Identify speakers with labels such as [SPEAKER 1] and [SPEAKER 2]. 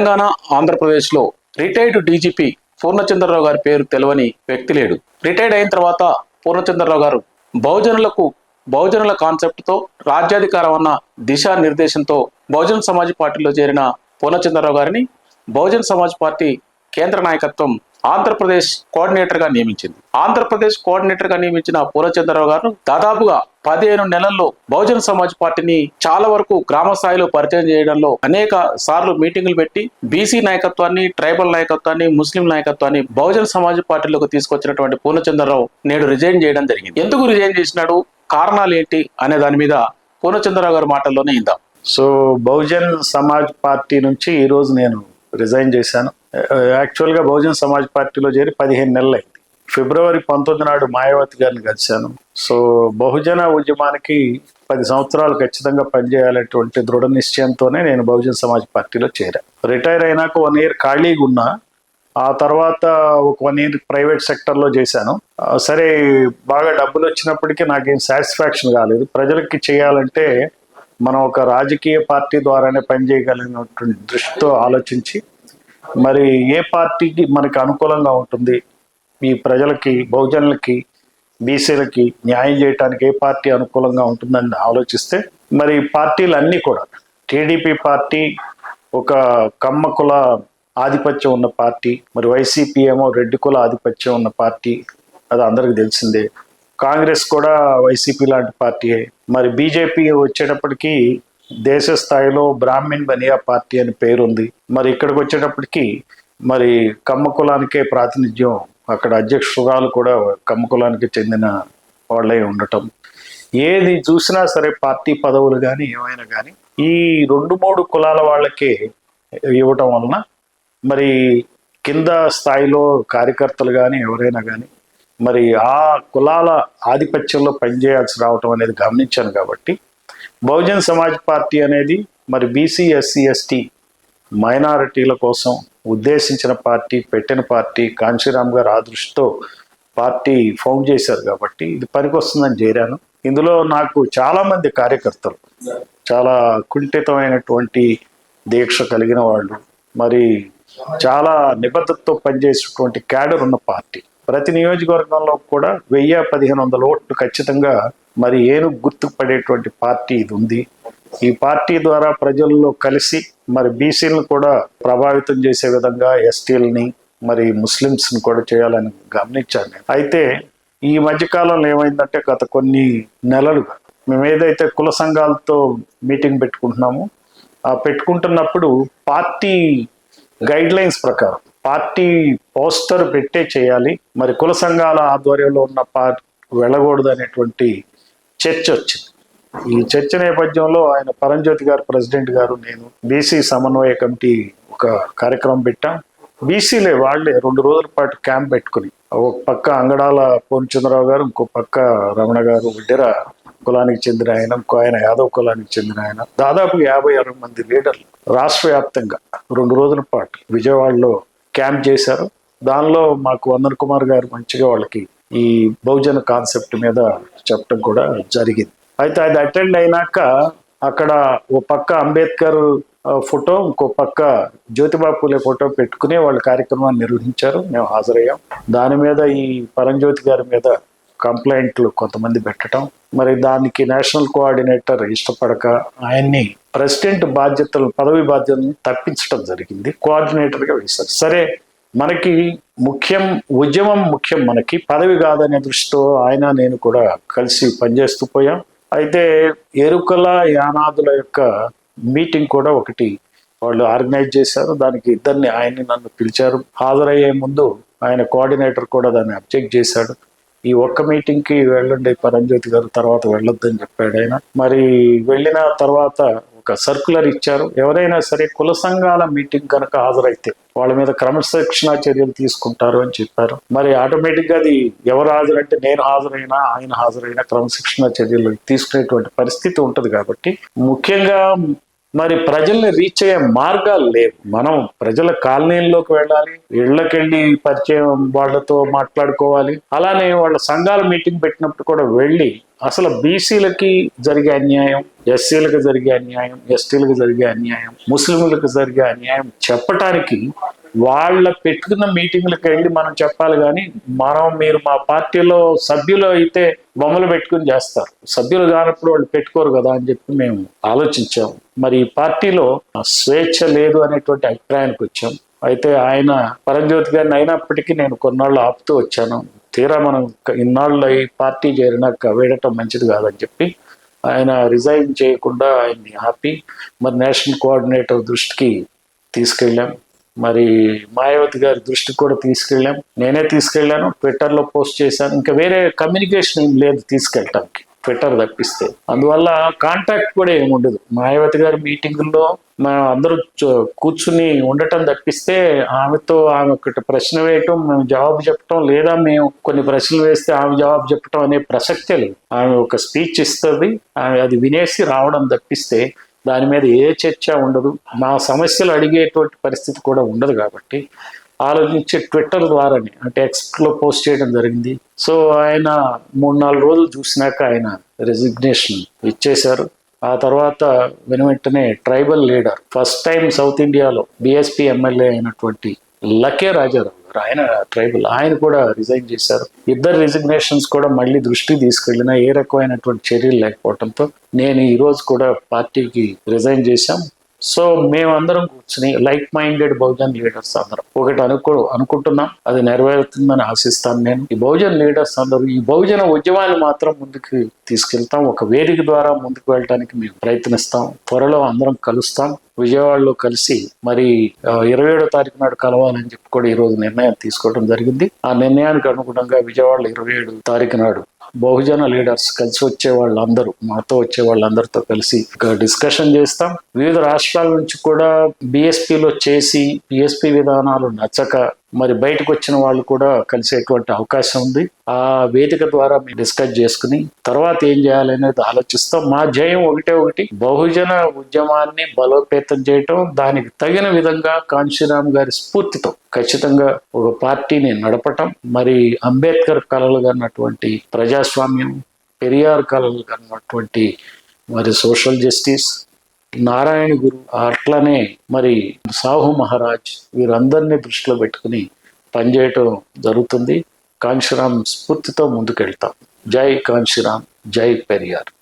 [SPEAKER 1] తెలంగాణ ఆంధ్రప్రదేశ్లో retired DGP Purnachandrarao గారి పేరు తెలవని వ్యక్తి లేడు. రిటైర్డ్ అయిన తర్వాత పూర్ణచంద్రరావు గారు బహుజనులకు బహుజనుల కాన్సెప్ట్తో రాజ్యాధికారం అన్న దిశా నిర్దేశంతో బహుజన్ సమాజ్ పార్టీలో చేరిన పూర్ణచంద్రరావు గారిని బహుజన్ సమాజ్ పార్టీ కేంద్ర నాయకత్వం ఆంధ్రప్రదేశ్ కోఆర్డినేటర్గా నియమించింది. ఆంధ్రప్రదేశ్ కోఆర్డినేటర్గా నియమించిన పూర్ణచంద్రరావు గారు దాదాపుగా పదిహేను నెలల్లో బహుజన సమాజ్ పార్టీని చాలా వరకు గ్రామ స్థాయిలో పరిచయం చేయడంలో అనేక సార్లు మీటింగులు పెట్టి బీసీ నాయకత్వాన్ని ట్రైబల్ నాయకత్వాన్ని ముస్లిం నాయకత్వాన్ని బహుజన సమాజ్ పార్టీలోకి తీసుకొచ్చినటువంటి పూర్ణచంద్రరావు నేడు రిజైన్ చేయడం జరిగింది. ఎందుకు రిజైన్ చేసినాడు? కారణాలు ఏంటి? అనే దాని మీద పూర్ణచంద్రరావు గారి మాటల్లోనే ఇందాం.
[SPEAKER 2] సో బహుజన్ సమాజ్ పార్టీ నుంచి ఈరోజు నేను రిజైన్ చేశాను. యాక్చువల్గా బహుజన్ సమాజ్ పార్టీలో చేరి పదిహేను నెలలు అయింది ఫిబ్రవరి పంతొమ్మిది నాడు మాయావతి గారిని కలిశాను. సో బహుజన ఉద్యమానికి పది సంవత్సరాలు ఖచ్చితంగా పనిచేయాలనేటువంటి దృఢ నిశ్చయంతోనే నేను బహుజన్ సమాజ్ పార్టీలో చేరా రిటైర్ అయినాక వన్ ఇయర్ ఖాళీగా ఉన్నా ఆ తర్వాత ఒక వన్ ఇయర్ ప్రైవేట్ సెక్టర్లో చేశాను. సరే బాగా డబ్బులు వచ్చినప్పటికీ నాకేం సాటిస్ఫాక్షన్ కాలేదు. ప్రజలకి చేయాలంటే మనం ఒక రాజకీయ పార్టీ ద్వారానే పనిచేయగలిగినటువంటి దృష్టితో ఆలోచించి మరి ఏ పార్టీకి మనకి అనుకూలంగా ఉంటుంది? ఈ ప్రజలకి బహుజనులకి బీసీలకి న్యాయం చేయడానికి ఏ పార్టీ అనుకూలంగా ఉంటుందని ఆలోచిస్తే మరి పార్టీలు అన్నీ కూడా టీడీపీ పార్టీ ఒక కమ్మ కుల ఆధిపత్యం ఉన్న పార్టీ మరి వైసీపీ ఏమో రెడ్డి కుల ఆధిపత్యం ఉన్న పార్టీ అది అందరికి తెలిసిందే. కాంగ్రెస్ కూడా వైసీపీ లాంటి పార్టీయే. మరి బీజేపీ వచ్చేటప్పటికీ దేశ స్థాయిలో బ్రాహ్మిన్ బనియా పార్టీ అని పేరుంది. మరి ఇక్కడికి వచ్చేటప్పటికి మరి కమ్మ కులానికే ప్రాతినిధ్యం అక్కడ అధ్యక్షురాలు కూడా కమ్మ కులానికి చెందిన వాళ్ళే ఉండటం. ఏది చూసినా సరే పార్టీ పదవులు కానీ ఏమైనా కానీ ఈ రెండు మూడు కులాల వాళ్ళకే ఇవ్వటం వలన మరి కింద స్థాయిలో కార్యకర్తలు కానీ ఎవరైనా కానీ మరి ఆ కులాల ఆధిపత్యంలో పనిచేయాల్సి రావటం అనేది గమనించాను కాబట్టి బహుజన్ సమాజ్ పార్టీ అనేది మరి బీసీ ఎస్సీ ఎస్టీ మైనారిటీల కోసం ఉద్దేశించిన పార్టీ పెట్టిన పార్టీ కాంశీరామ్ గారు ఆ దృష్టితో పార్టీ ఫౌండ్ చేశారు కాబట్టి ఇది పనికొస్తుందని చేరాను. ఇందులో నాకు చాలామంది కార్యకర్తలు చాలా కుంఠితమైనటువంటి దీక్ష కలిగిన వాళ్ళు మరి చాలా నిబద్ధతతో పనిచేసేటువంటి క్యాడర్ ఉన్న పార్టీ. ప్రతి నియోజకవర్గంలో కూడా వెయ్యి పదిహేను వందల ఓట్లు ఖచ్చితంగా మరి ఏనుగు గుర్తుపడేటువంటి పార్టీ ఇది ఉంది. ఈ పార్టీ ద్వారా ప్రజల్లో కలిసి మరి బీసీలను కూడా ప్రభావితం చేసే విధంగా ఎస్టీలని మరి ముస్లిమ్స్ని కూడా చేయాలని గమనించాను అయితే ఈ మధ్యకాలంలో ఏమైందంటే గత కొన్ని నెలలుగా మేము ఏదైతే కుల సంఘాలతో మీటింగ్ పెట్టుకుంటున్నామో ఆ పెట్టుకుంటున్నప్పుడు పార్టీ గైడ్ లైన్స్ ప్రకారం పార్టీ పోస్టర్ పెట్టే చేయాలి. మరి కుల సంఘాల ఆధ్వర్యంలో ఉన్న పార్టీ వెళ్ళకూడదు అనేటువంటి చర్చ వచ్చింది. ఈ చర్చ నేపథ్యంలో ఆయన పరంజ్యోతి గారు ప్రెసిడెంట్ గారు నేను బీసీ సమన్వయ కమిటీ ఒక కార్యక్రమం పెట్టాం. బీసీలే వాళ్ళే రెండు రోజుల పాటు క్యాంప్ పెట్టుకుని ఒక పక్క అంగడాల పూర్ణచంద్రరావు గారు ఇంకో పక్క రమణ గారు విడ్డెర కులానికి చెందిన ఆయన ఇంకో ఆయన యాదవ్ కులానికి చెందిన ఆయన. దాదాపు యాభై అరవై మంది లీడర్లు రాష్ట్ర వ్యాప్తంగా రెండు రోజుల పాటు విజయవాడలో క్యాంప్ చేశారు. దానిలో మాకు వందన్ కుమార్ గారు మంచిగా వాళ్ళకి ఈ బహుజన కాన్సెప్ట్ మీద చెప్పడం కూడా జరిగింది. అయితే అది అటెండ్ అయినాక అక్కడ ఓ పక్క అంబేద్కర్ ఫోటో ఇంకో పక్క జ్యోతిబా పూలే ఫోటో పెట్టుకుని వాళ్ళ కార్యక్రమాన్ని నిర్వహించారు. మేము హాజరయ్యాం. దాని మీద ఈ పరంజ్యోతి గారి మీద కంప్లైంట్లు కొంతమంది పెట్టడం. మరి దానికి నేషనల్ కోఆర్డినేటర్ ఇష్టపడక ఆయన్ని ప్రెసిడెంట్ బాధ్యతలు పదవి బాధ్యతలను తప్పించడం జరిగింది. కోఆర్డినేటర్గా వేశారు. సరే మనకి ముఖ్యం ఉద్యమం ముఖ్యం మనకి. పదవి కాదనే దృష్టితో ఆయన నేను కూడా కలిసి పనిచేస్తూ పోయాం. అయితే ఎరుకల యానాదుల యొక్క మీటింగ్ కూడా ఒకటి వాళ్ళు ఆర్గనైజ్ చేశారు. దానికి ఇద్దరిని ఆయన్ని నన్ను పిలిచారు. హాజరయ్యే ముందు ఆయన కోఆర్డినేటర్ కూడా దాన్ని అబ్జెక్ట్ చేశాడు. ఈ ఒక్క మీటింగ్కి వెళ్ళండి పరంజ్యోతి గారు తర్వాత వెళ్ళొద్దని చెప్పాడు ఆయన. మరి వెళ్ళిన తర్వాత ఒక సర్కులర్ ఇచ్చారు. ఎవరైనా సరే కుల సంఘాల మీటింగ్ కనుక హాజరైతే వాళ్ళ మీద క్రమశిక్షణా చర్యలు తీసుకుంటారు అని చెప్పారు. మరి ఆటోమేటిక్గా అది ఎవరు హాజరంటే నేను హాజరైనా ఆయన హాజరైనా క్రమశిక్షణ చర్యలు తీసుకునేటువంటి పరిస్థితి ఉంటుంది కాబట్టి ముఖ్యంగా మరి ప్రజల్ని రీచ్ అయ్యే మార్గాలు లేవు. మనం ప్రజల కాలనీల్లోకి వెళ్ళాలి ఇళ్ళకెళ్ళి పరిచయం వాళ్ళతో మాట్లాడుకోవాలి. అలానే వాళ్ళ సంఘాల మీటింగ్ పెట్టినప్పుడు కూడా వెళ్ళి అసలు బీసీలకి జరిగే అన్యాయం ఎస్సీలకు జరిగే అన్యాయం ఎస్టీలకు జరిగే అన్యాయం ముస్లింలకు జరిగే అన్యాయం చెప్పటానికి వాళ్ళ పెట్టుకున్న మీటింగ్లకు వెళ్ళి మనం చెప్పాలి కానీ మనం మీరు మా పార్టీలో సభ్యులు అయితే బొమ్మలు పెట్టుకుని చేస్తారు. సభ్యులు కానప్పుడు వాళ్ళు పెట్టుకోరు కదా అని చెప్పి మేము ఆలోచించాం. మరి ఈ పార్టీలో స్వేచ్ఛ లేదు అనేటువంటి అభిప్రాయానికి వచ్చాం. అయితే ఆయన పరంజ్యోతి గారిని అయినప్పటికీ నేను కొన్నాళ్ళు ఆపుతూ వచ్చాను. తీరా మనం ఇన్నాళ్ళు ఈ పార్టీ చేరినాక వేడటం మంచిది కాదని చెప్పి ఆయన రిజైన్ చేయకుండా ఆయన్ని ఆపి మరి నేషనల్ కోఆర్డినేటర్ దృష్టికి తీసుకెళ్ళాం. మరి మాయావతి గారి దృష్టికి కూడా తీసుకెళ్ళాం. నేనే తీసుకెళ్ళాను ట్విట్టర్లో పోస్ట్ చేశాను. ఇంకా వేరే కమ్యూనికేషన్ ఏం లేదు తీసుకెళ్ళటానికి ట్విట్టర్ తప్పిస్తే. అందువల్ల కాంటాక్ట్ కూడా ఏమి ఉండదు. మాయావతి గారి మీటింగుల్లో మేము అందరూ కూర్చుని ఉండటం తప్పిస్తే ఆమెతో ఆమె ఒకటి ప్రశ్న వేయటం మేము జవాబు చెప్పటం లేదా మేము కొన్ని ప్రశ్నలు వేస్తే ఆమె జవాబు చెప్పటం అనే ప్రసక్తే లేదు. ఆమె ఒక స్పీచ్ ఇస్తుంది ఆమె అది వినేసి రావడం తప్పిస్తే దాని మీద ఏ చర్చ ఉండదు. మా సమస్యలు అడిగేటువంటి పరిస్థితి కూడా ఉండదు కాబట్టి ఆలోచించి ట్విట్టర్ ద్వారానే అంటే ఎక్స్లో పోస్ట్ చేయడం జరిగింది. సో ఆయన మూడు నాలుగు రోజులు చూసినాక ఆయన రెసిగ్నేషన్ ఇచ్చేశారు. ఆ తర్వాత వెను వెంటనే tribal leader first time south ఇండియాలో బీఎస్పీ ఎమ్మెల్యే అయినటువంటి లకే రాజారావు గారు ఆయన ట్రైబల్ ఆయన కూడా రిజైన్ చేశారు. ఇద్దరు రిజిగ్నేషన్స్ కూడా మళ్ళీ దృష్టి తీసుకెళ్ళినా ఏ రకమైనటువంటి చర్యలు లేకపోవడంతో నేను ఈ రోజు కూడా పార్టీకి రిజైన్ చేశాం. సో మేమందరం కూర్చుని లైక్ మైండెడ్ బహుజన్ లీడర్స్ అందరం. ఒకటి అనుకో అనుకుంటున్నాం అది నెరవేరుతుందని ఆశిస్తాను నేను. ఈ బహుజన్ లీడర్స్ అందరూ ఈ బహుజన ఉద్యమాన్ని మాత్రం ముందుకు తీసుకెళ్తాం. ఒక వేదిక ద్వారా ముందుకు వెళ్ళడానికి మేము ప్రయత్నిస్తాం. త్వరలో అందరం కలుస్తాం. విజయవాడలో కలిసి మరి ఇరవై ఏడో తారీఖు నాడు కలవాలని చెప్పి కూడా ఈ రోజు నిర్ణయం తీసుకోవడం జరిగింది. ఆ నిర్ణయానికి అనుగుణంగా విజయవాడలో ఇరవై ఏడు తారీఖు నాడు బహుజన లీడర్స్ కలిసి వచ్చే వాళ్ళందరూ మాతో వచ్చే వాళ్ళందరితో కలిసి డిస్కషన్ చేస్తాం. వివిధ రాష్ట్రాల నుంచి కూడా బిఎస్పిలో చేసి బిఎస్పి విధానాలు నచ్చక మరి బయటకు వచ్చిన వాళ్ళు కూడా కలిసేటువంటి అవకాశం ఉంది. ఆ వేదిక ద్వారా మేము డిస్కస్ చేసుకుని తర్వాత ఏం చేయాలనేది ఆలోచిస్తాం. మా జయం ఒకటే ఒకటి బహుజన ఉద్యమాన్ని బలోపేతం చేయటం దానికి తగిన విధంగా కాంశీరామ్ గారి స్ఫూర్తితో ఖచ్చితంగా ఒక పార్టీని నడపటం మరి అంబేద్కర్ కళలు కన్నటువంటి ప్రజాస్వామ్యం పెరియార్ కళలు కన్నటువంటి మరి సోషల్ జస్టిస్ నారాయణ గురు అట్లనే మరి సాహు మహారాజ్ వీరందరినీ దృష్టిలో పెట్టుకుని పనిచేయటం జరుగుతుంది. కాంశీరామ్ స్ఫూర్తితో ముందుకెళ్తాం. జై కాంశీరామ్ జై పెరియార్.